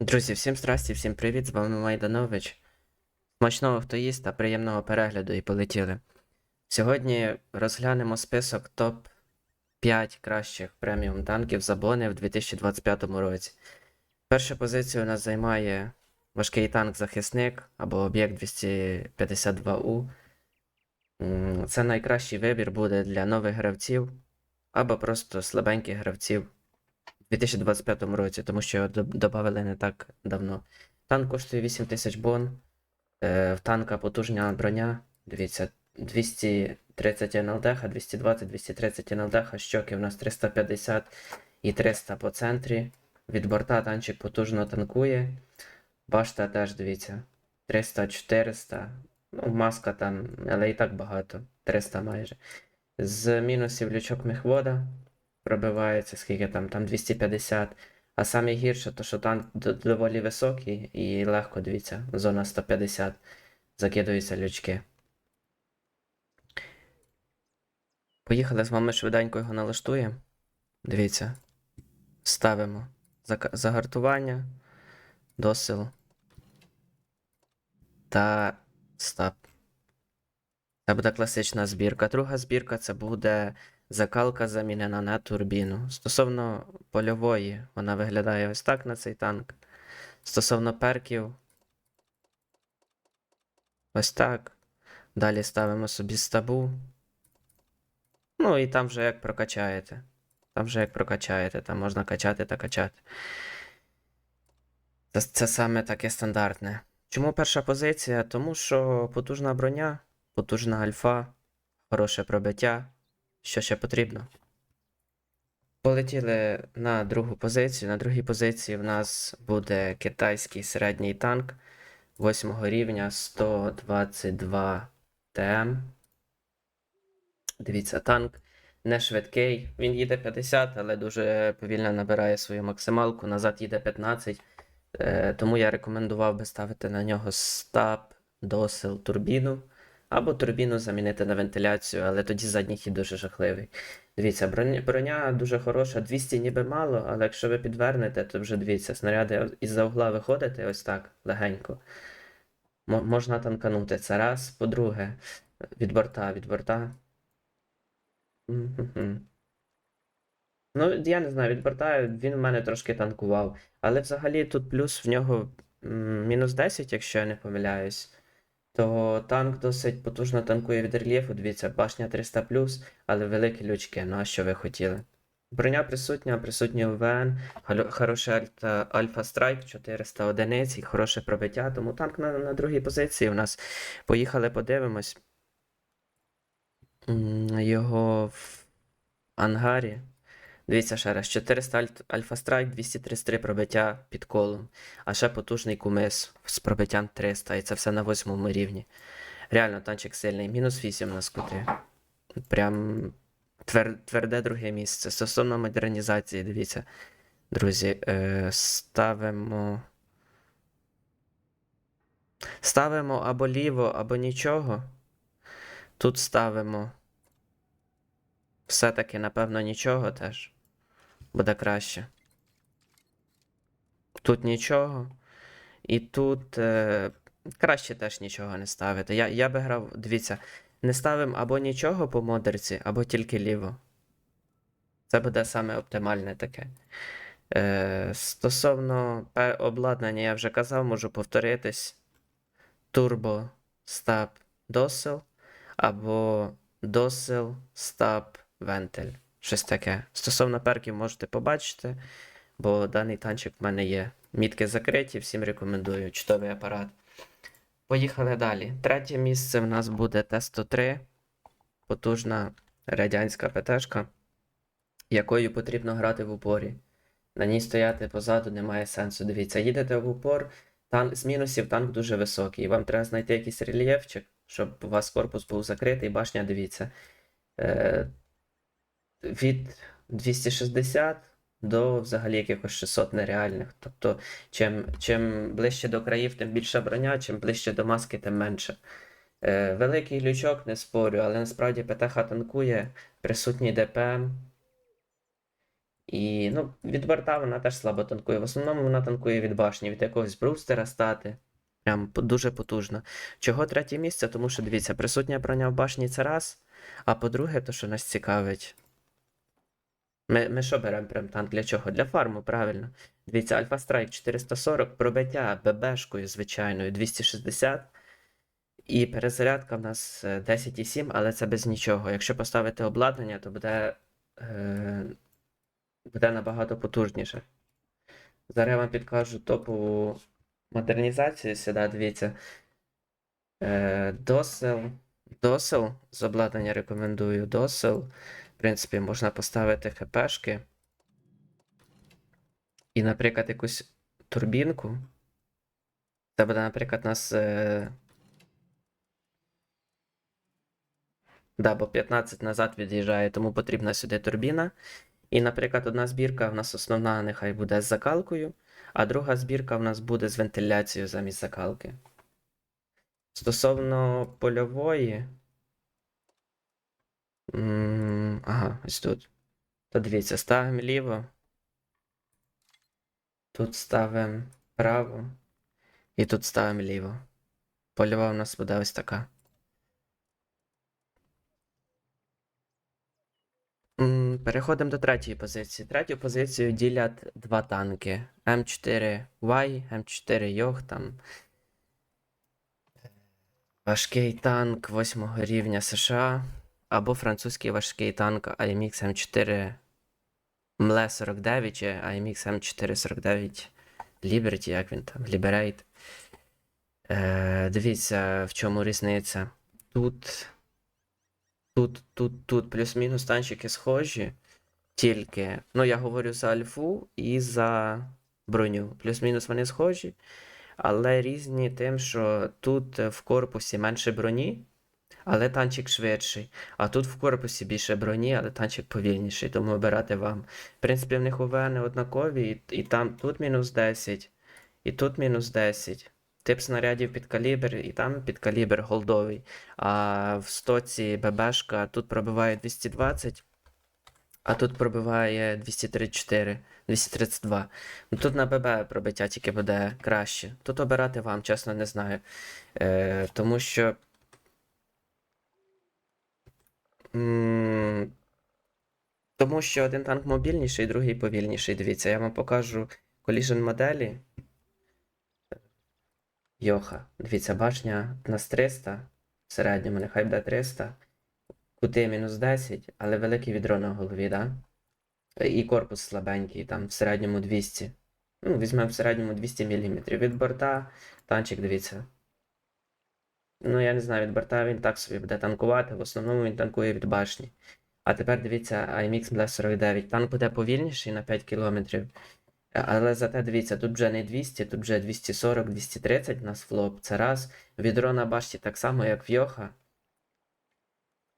Друзі, всім здрасті, всім привіт, з вами Майданович. Смачного хто їсть та приємного перегляду і полетіли. Сьогодні розглянемо список топ-5 кращих преміум танків за бони в 2025 році. Першу позицію у нас займає важкий танк-захисник або об'єкт 252У. Це найкращий вибір буде для нових гравців або просто слабеньких гравців. У 2025 році, тому що його додали не так давно. Танк коштує 8 тисяч бон. Е, в танка потужна броня. Дивіться, 230 НЛДХ, 220, 230 НЛДХ, щоки у нас 350 і 300 по центрі. Від борта танчик потужно танкує. Башта теж дивіться. 300, 400. Ну, маска там, але і так багато. 300 майже. З мінусів лючок мехвода пробивається, скільки там, там 250. А саме гірше, то що танк доволі високий і легко, дивіться, зона 150. Закидуються лючки. Поїхали з вами швиденько його налаштуємо. Дивіться. Ставимо загартування, досил та стап. Це буде класична збірка. Друга збірка це буде закалка замінена на турбіну. Стосовно польової, вона виглядає ось так на цей танк. Стосовно перків, ось так. Далі ставимо собі стабу. Ну і там вже як прокачаєте. Там вже як прокачаєте, там можна качати та качати. Це, це саме таке стандартне. Чому перша позиція? Тому що потужна броня, потужна альфа, хороше пробиття. Що ще потрібно? Полетіли на другу позицію. На другій позиції в нас буде китайський середній танк 8 рівня 122 ТМ. Дивіться, танк не швидкий. Він їде 50, але дуже повільно набирає свою максималку. Назад їде 15. Е, Тому я рекомендував би ставити на нього стаб, досил, турбіну. Або турбіну замінити на вентиляцію, але тоді задній хід дуже жахливий. Дивіться, броня, дуже хороша, 200 ніби мало, але якщо ви підвернете, то вже дивіться, снаряди із-за угла виходити ось так, легенько. Мо- можна танканути. Це раз. По-друге, від борта, від борта. Ну, я не знаю, від борта він в мене трошки танкував. Але взагалі тут плюс в нього м, мінус 10, якщо я не помиляюсь. То танк досить потужно танкує від рельєфу. Дивіться, башня 300 але великі лючки. Ну а що ви хотіли? Броня присутня, присутній гало- хороший Альфа Страйк, 400 одиниць і хороше пробиття. Тому танк на, на другій позиції у нас. Поїхали, подивимось. Його в ангарі. Дивіться ще раз, 400 альт- Альфа Страйк, 233 пробиття під колом, а ще потужний кумис з пробиттям 300, і це все на восьмому рівні. Реально, танчик сильний. Мінус 8 на скути. Прям твер, тверде друге місце. Стосовно модернізації, дивіться. Друзі, е, ставимо. Ставимо або ліво, або нічого. Тут ставимо. Все-таки, напевно, нічого теж. Буде краще. Тут нічого. І тут е, краще теж нічого не ставити. Я, я би грав, дивіться, не ставимо або нічого по модерці, або тільки ліво. Це буде саме оптимальне таке. Е, стосовно обладнання, я вже казав, можу повторитись. Турбо, стаб, досил, або досил, стаб, вентиль. Щось таке. Стосовно перків можете побачити, бо даний танчик в мене є. Мітки закриті, всім рекомендую. Чудовий апарат. Поїхали далі. Третє місце в нас буде Т-103. Потужна радянська ПТшка, якою потрібно грати в упорі. На ній стояти позаду немає сенсу. Дивіться, їдете в упор, танк, з мінусів танк дуже високий. Вам треба знайти якийсь рельєфчик, щоб у вас корпус був закритий, башня, дивіться. Е, від 260 до взагалі якихось 600 нереальних. Тобто, чим, чим ближче до країв, тим більша броня, чим ближче до маски, тим менше. Е, великий лючок, не спорю, але насправді ПТХ танкує, присутній ДПМ. І ну, від борта вона теж слабо танкує. В основному вона танкує від башні, від якогось брустера стати. Прям дуже потужно. Чого третє місце? Тому що дивіться, присутня броня в башні це раз. А по-друге, то, що нас цікавить. Ми, ми що беремо прям танк для чого? Для фарму, правильно. Дивіться, Альфа Страйк 440, пробиття ББшкою звичайною 260. І перезарядка в нас е, 10,7, але це без нічого. Якщо поставити обладнання, то буде, е, буде набагато потужніше. Зараз я вам підкажу топову модернізацію сюди, дивіться. Е, досел. Досел з обладнання рекомендую. Досел. В принципі, можна поставити ХПшки. І, наприклад, якусь турбінку. Це буде, наприклад, у нас. Е... Да, бо 15 назад від'їжджає, тому потрібна сюди турбіна. І, наприклад, одна збірка в нас основна нехай буде з закалкою, а друга збірка в нас буде з вентиляцією замість закалки. Стосовно польової. Ага, ось тут. То дивіться, ставимо ліво. Тут ставимо право. І тут ставимо ліво. Польова у нас буде ось така. Переходимо до третьої позиції. Третю позицію ділять два танки: М4Y, М4 Йох, там. Важкий танк 8 рівня США. Або французький важкий танк AMX M4 MLE 49 чи AMX M4 49 Liberty, як він там, Liberate. Е, дивіться, в чому різниця. Тут. Тут, тут, тут плюс-мінус танчики схожі. Тільки. Ну, я говорю за альфу і за броню. Плюс-мінус вони схожі. Але різні тим, що тут в корпусі менше броні, але танчик швидший. А тут в корпусі більше броні, але танчик повільніший, тому обирати вам. В принципі, в них УВ не однакові, і, і там тут мінус 10, і тут мінус 10. Тип снарядів під калібр, і там під калібр голдовий. А в стоці ББшка тут пробиває 220, а тут пробиває 234, 232. Ну тут на ББ пробиття тільки буде краще. Тут обирати вам, чесно, не знаю. Е, тому що. м, Тому що один танк мобільніший, другий повільніший. Дивіться, я вам покажу collision моделі. Йоха. Дивіться, башня у нас 300. В середньому нехай буде 300. Кути мінус 10, але велике відро на голові, да? І корпус слабенький, там в середньому 200. Ну, візьмемо в середньому 200 мм. Від борта танчик, дивіться. Ну, я не знаю, від борта він так собі буде танкувати. В основному він танкує від башні. А тепер дивіться, IMX Blast 49. Танк буде повільніший на 5 км. Але зате дивіться, тут вже не 200, тут вже 240, 230 у нас флоп. Це раз. Відро на башті так само, як в Йоха.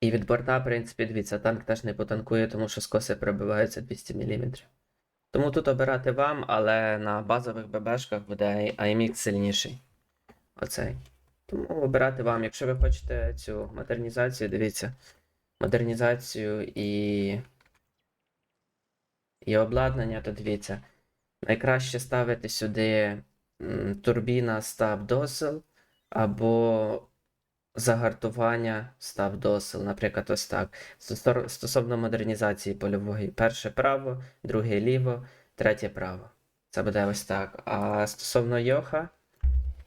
І від борта, в принципі, дивіться, танк теж не потанкує, тому що скоси пробиваються 200 мм. Тому тут обирати вам, але на базових ББшках буде IMX сильніший. Оцей. Тому обирати вам. Якщо ви хочете цю модернізацію, дивіться. Модернізацію і. І обладнання, то дивіться. Найкраще ставити сюди турбіна стаб досел або загартування стаб досел, наприклад, ось так. Стосовно модернізації польової. Перше право, друге ліво, третє право. Це буде ось так. А стосовно Йоха,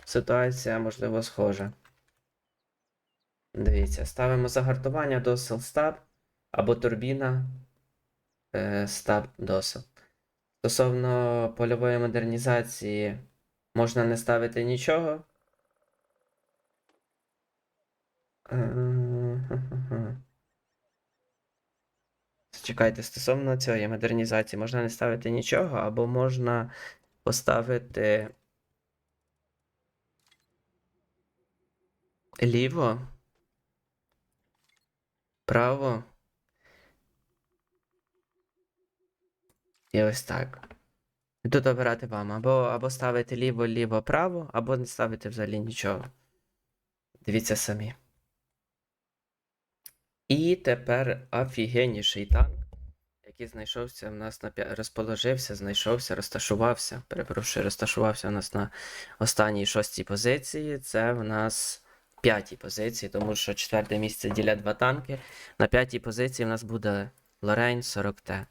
ситуація можливо схожа. Дивіться, ставимо загартування досел стаб або турбіна е, стаб досел. Стосовно польової модернізації, можна не ставити нічого. Е. Чекайте, стосовно цієї модернізації, можна не ставити нічого, або можна поставити ліво, право. І ось так. Тут обирати вам. Або, або ставити ліво, ліво, право, або не ставити взагалі нічого. Дивіться самі. І тепер офігенніший танк, який знайшовся в нас на розположився, знайшовся, розташувався. Перепрошую, розташувався у нас на останній шостій позиції. Це в нас п'ятій позиції, тому що четверте місце ділять два танки. На п'ятій позиції в нас буде Лорейн 40Т.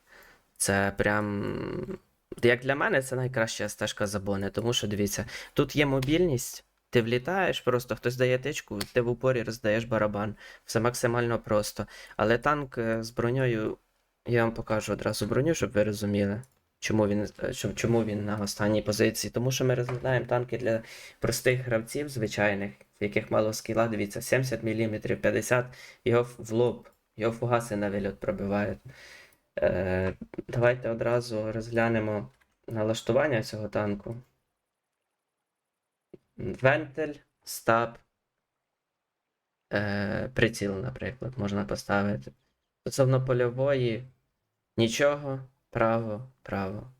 Це прям. Як для мене, це найкраща стежка забони, тому що дивіться, тут є мобільність, ти влітаєш, просто хтось дає тичку, ти в упорі роздаєш барабан. Все максимально просто. Але танк е, з броньою, я вам покажу одразу броню, щоб ви розуміли, чому він, е, чому він на останній позиції. Тому що ми розглядаємо танки для простих гравців, звичайних, яких мало скіла, дивіться, 70 мм, 50, його в- в лоб, його фугаси на вильот пробивають. Е, давайте одразу розглянемо налаштування цього танку. Вентиль, стаб, е, приціл, наприклад, можна поставити. Стосовно польової, нічого, право, право.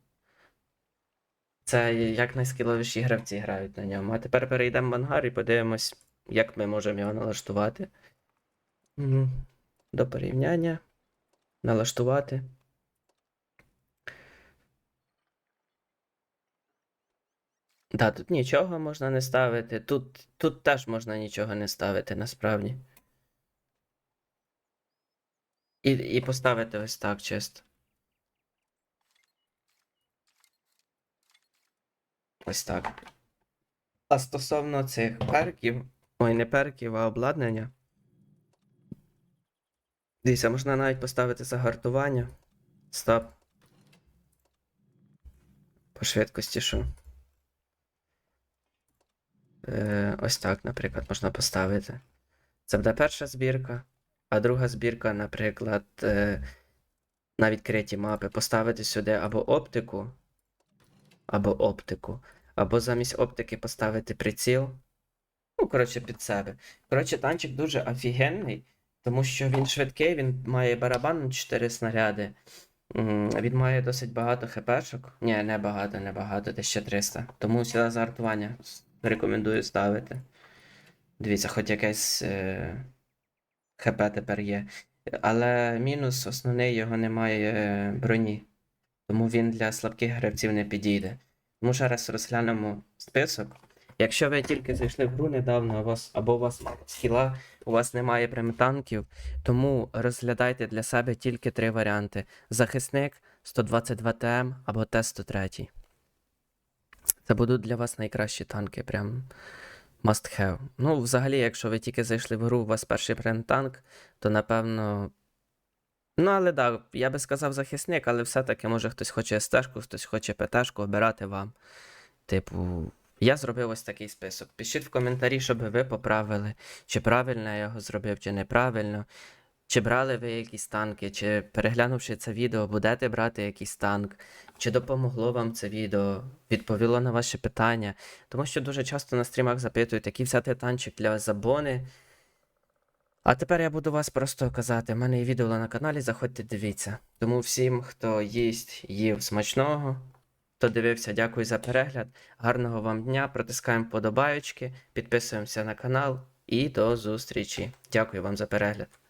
Це як найскіловіші гравці грають на ньому. А тепер перейдемо в ангар і подивимось, як ми можемо його налаштувати. До порівняння. Налаштувати. Да, тут нічого можна не ставити. Тут, тут теж можна нічого не ставити, насправді. І, і поставити ось так чисто. Ось так. А стосовно цих перків, ой, не перків, а обладнання. Дивіться, можна навіть поставити загартування. Стоп. По швидкості що. Е, ось так, наприклад, можна поставити. Це буде перша збірка, а друга збірка, наприклад, е, на відкриті мапи поставити сюди або оптику, або оптику, або замість оптики поставити приціл. Ну, коротше, під себе. Коротше, танчик дуже офігенний, тому що він швидкий, він має барабан на 4 снаряди. Він має досить багато хпшок. Ні, не багато, не багато, десь ще 300. Тому сюди зартування рекомендую ставити. Дивіться, хоч якесь е, ХП тепер є. Але мінус основний його немає е, броні. Тому він для слабких гравців не підійде. Тому ще раз розглянемо список. Якщо ви тільки зайшли в гру недавно, у вас, або у вас схіла, у вас немає прям танків, тому розглядайте для себе тільки три варіанти: захисник, 122 ТМ або Т-103. Це будуть для вас найкращі танки, прям must have. Ну, взагалі, якщо ви тільки зайшли в гру, у вас перший прям танк, то напевно. Ну, але так, да, я би сказав захисник, але все-таки, може, хтось хоче СТ-шку, хтось хоче ПТ-шку, обирати вам. Типу, я зробив ось такий список. Пишіть в коментарі, щоб ви поправили, чи правильно я його зробив, чи неправильно. Чи брали ви якісь танки, чи переглянувши це відео, будете брати якийсь танк, чи допомогло вам це відео, відповіло на ваші питання. Тому що дуже часто на стрімах запитують, який взяти танчик для забони. А тепер я буду вас просто казати, в мене є відео на каналі, заходьте дивіться. Тому всім, хто їсть, їв смачного, хто дивився, дякую за перегляд. Гарного вам дня, протискаємо подобаючки, підписуємося на канал і до зустрічі. Дякую вам за перегляд.